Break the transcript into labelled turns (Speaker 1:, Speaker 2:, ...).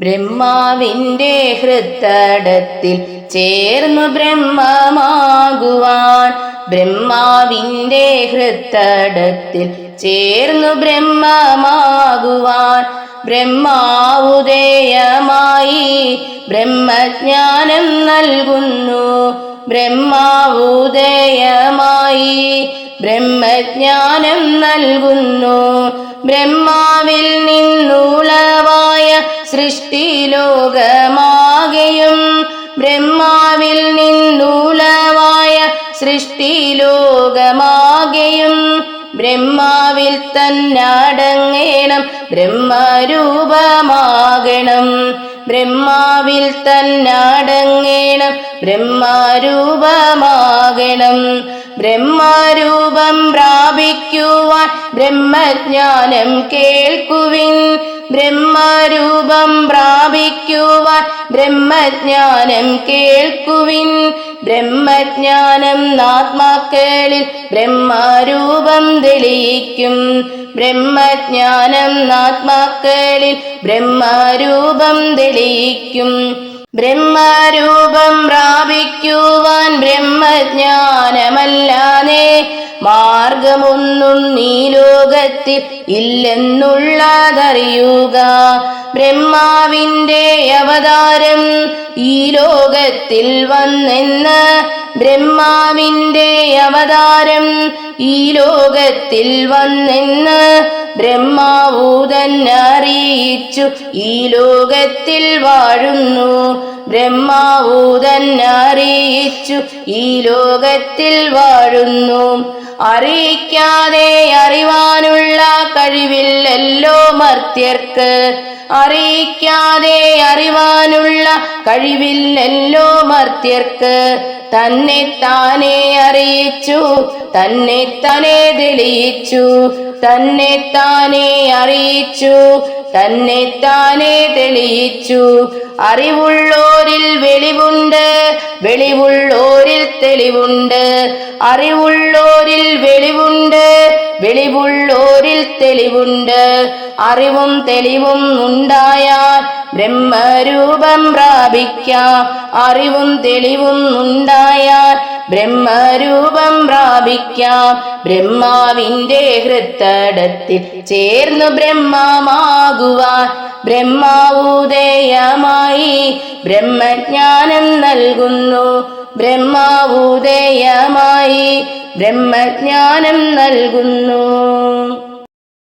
Speaker 1: ബ്രഹ്മാവിന്റെ ഹൃത്തടത്തിൽ ചേർന്നു ബ്രഹ്മമാകുവാൻ. ബ്രഹ്മാവിന്റെ ഹൃത്തടത്തിൽ ചേർന്നു ബ്രഹ്മമാകുവാൻ. ബ്രഹ്മാവുദയമായി ബ്രഹ്മജ്ഞാനം നൽകുന്നു. ബ്രഹ്മാവുദയമായി ബ്രഹ്മജ്ഞാനം നൽകുന്നു. ബ്രഹ്മാവിൽ നിന്നുളവായ സൃഷ്ടിലോകമാകെയും ബ്രഹ്മാവിൽ നിന്നുളവായ സൃഷ്ടിലോകമാകെയും ബ്രഹ്മാവിൽ തന്നടങ്ങേണം ബ്രഹ്മരൂപമാകണം. ബ്രഹ്മാവിൽ തന്നടങ്ങേണം ബ്രഹ്മരൂപമാകണം. ബ്രഹ്മരൂപം പ്രാപിക്കുവാൻ ബ്രഹ്മജ്ഞാനം കേൾക്കുവിൻ. ബ്രഹ്മരൂപം പ്രാപിക്കുവാൻ ബ്രഹ്മജ്ഞാനം കേൾക്കുവിൻ. ബ്രഹ്മജ്ഞാനം ആത്മാക്കളിൽ ബ്രഹ്മരൂപം തെളിയിക്കും. ബ്രഹ്മജ്ഞാനം ആത്മാക്കളിൽ ബ്രഹ്മരൂപം തെളിയിക്കും. ബ്രഹ്മരൂപം പ്രാപിക്കുവാൻ ബ്രഹ്മജ്ഞാനമല്ലാതെ മാർഗമൊന്നും നീ ലോകത്തിൽ ഇല്ലെന്നുള്ളതറിയുക. ബ്രഹ്മാവിന്റെ അവതാരം ഈ ലോകത്തിൽ വന്നെന്ന് ബ്രഹ്മാവിന്റെ അവതാരം ഈ ലോകത്തിൽ വന്നെന്ന് ബ്രഹ്മാവൂതൻ അറിയിച്ചു. ഈ ലോകത്തിൽ വാഴുന്നു ബ്രഹ്മാവൂതൻ അറിയിച്ചു. ഈ ലോകത്തിൽ വാഴുന്നു അറിയിക്കാതെ അറിവാനുള്ള കഴിവില്ലല്ലോ മർത്യർക്ക്. അറിയിക്കാതെ അറിവാനുള്ള കഴിവില്ലല്ലോ മർത്യർക്ക്. തന്നെ താനെ അറിയിച്ചു തന്നെ തന്നെ തെളിയിച്ചു തന്നെ താനെ അറിയിച്ചു തന്നെ താനെ തെളിയിച്ചു. അറിവുള്ളോരിൽ വെളിവുണ്ട് വെളിവുള്ളോരിൽ തെളിവുണ്ട്. അറിവുള്ളോരിൽ വെളിവുണ്ട് വെളിവുള്ളോരിൽ തെളിവുണ്ട്. അറിവും തെളിവും ഉണ്ടായാൽ ബ്രഹ്മരൂപം പ്രാപിക്കാം. അറിവും തെളിവും ഉണ്ടായാൽ ബ്രഹ്മരൂപം പ്രാപിക്കാം. ബ്രഹ്മാവിന്റെ ഹൃത്തടത്തിൽ ചേർന്നു ബ്രഹ്മമാകുവാൻ. ബ്രഹ്മാവുദയമായി ബ്രഹ്മജ്ഞാനം നൽകുന്നു. ബ്രഹ്മാവുദയമായി ബ്രഹ്മജ്ഞാനം നൽകുന്നു.